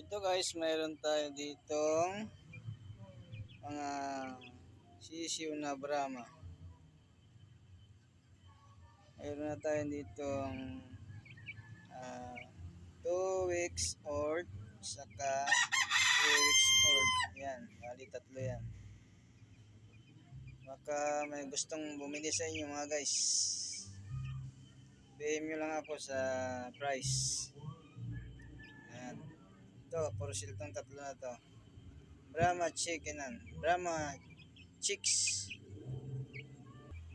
Ito guys, mayroon tayo ditong mga sisiw na Brahma. Mayroon na tayo ditong 2 weeks old saka 3 weeks old. Yan, bali tatlo yan. Baka may gustong bumili sa inyo mga guys. PM nyo lang ako sa price. Ito, puro sila itong tatlo na to. Brahma chickenan. Brahma chicks.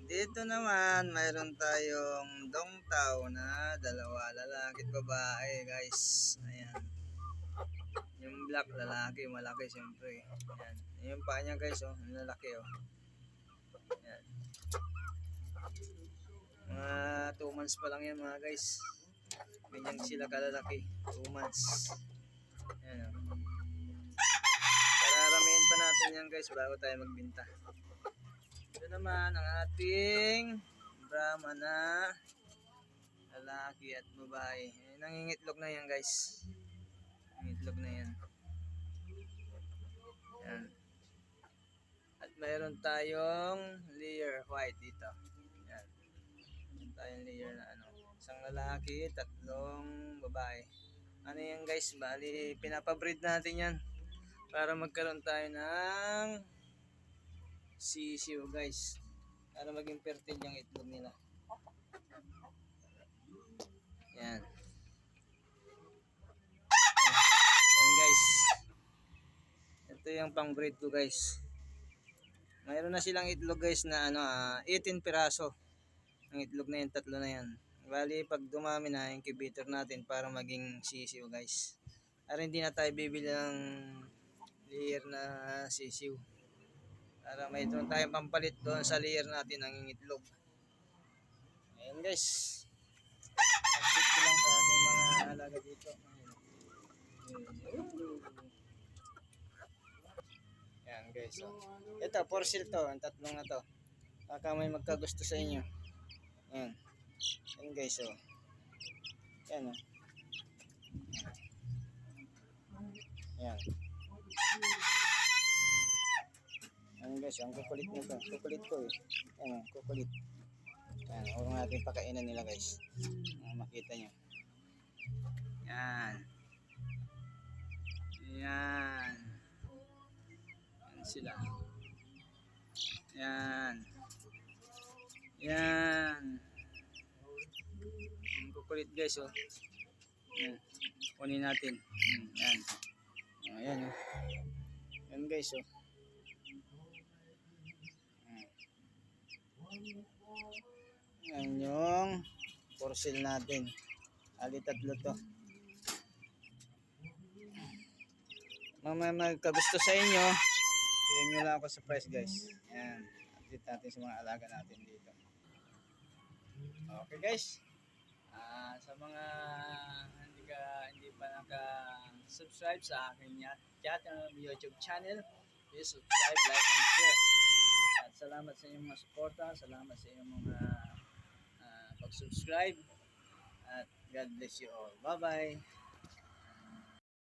Dito naman, mayroon tayong dongtaw na dalawa. Lalaki at babae, guys. Ayan. Yung black lalaki, malaki siyempre. Ayan. Yung paa niya guys, oh. Yung lalaki, oh. Ayan. Mga 2 months pa lang yan mga guys. Ganyan sila kalalaki. 2 months. Ayan. Pararamihin pa natin yan guys bago tayo magbinta. Ito naman ang ating Brahma na lalaki at babae. Eh, nangingitlog na yan guys. Nangingitlog na yan. Yan. At mayroon tayong layer white dito. Yan. Mayroon tayong layer na ano. Isang lalaki, tatlong babae. Ano yan guys, bali pinapabreed natin yan para magkaroon tayo ng sisiw guys. Para maging fertile yung itlog nila. Yan. Yan guys. Ito yung pang breed ko guys. Mayroon na silang itlog guys na ano, ah, 18 piraso. Ang itlog na yan, tatlo na yan. Bali, pag dumami na, incubator natin para maging sisiw guys. Para hindi na tayo bibili ng layer na sisiw. Para may doon tayong pampalit doon sa layer natin ang itlog. Ayan guys. Update ko lang sa ating mga alaga dito. Ayan. Yan guys. Ito, for sale to. Ang tatlong na to. Baka may magkagusto sa inyo. Yan. Yan guys. Oh. Yan. Oh. Yan. Yan guys. Ang kukulit nito. Kukulit ko eh. Yan. Oh, kukulit. Yan. Huwag natin pakainan nila guys. Ah, makita nyo. Yan. Yan. Yan sila. Yan. Yan. Ang kukulit guys oh. Yan. Kunin natin. Yan. Oh, yan oh. Yan guys oh. Yan yung sale natin. Ali tatlo to. Mga magkagusto sa inyo, PM nyo lang ako sa price guys. Yan. Update natin sa mga alaga natin dito. Okay guys. Sa mga hindi ka hindi pa naka-subscribe sa aking chat YouTube channel, please subscribe, like, and share. At salamat sa inyong mga suporta, salamat sa inyong mga ah, pag-subscribe. At God bless you all. Bye-bye.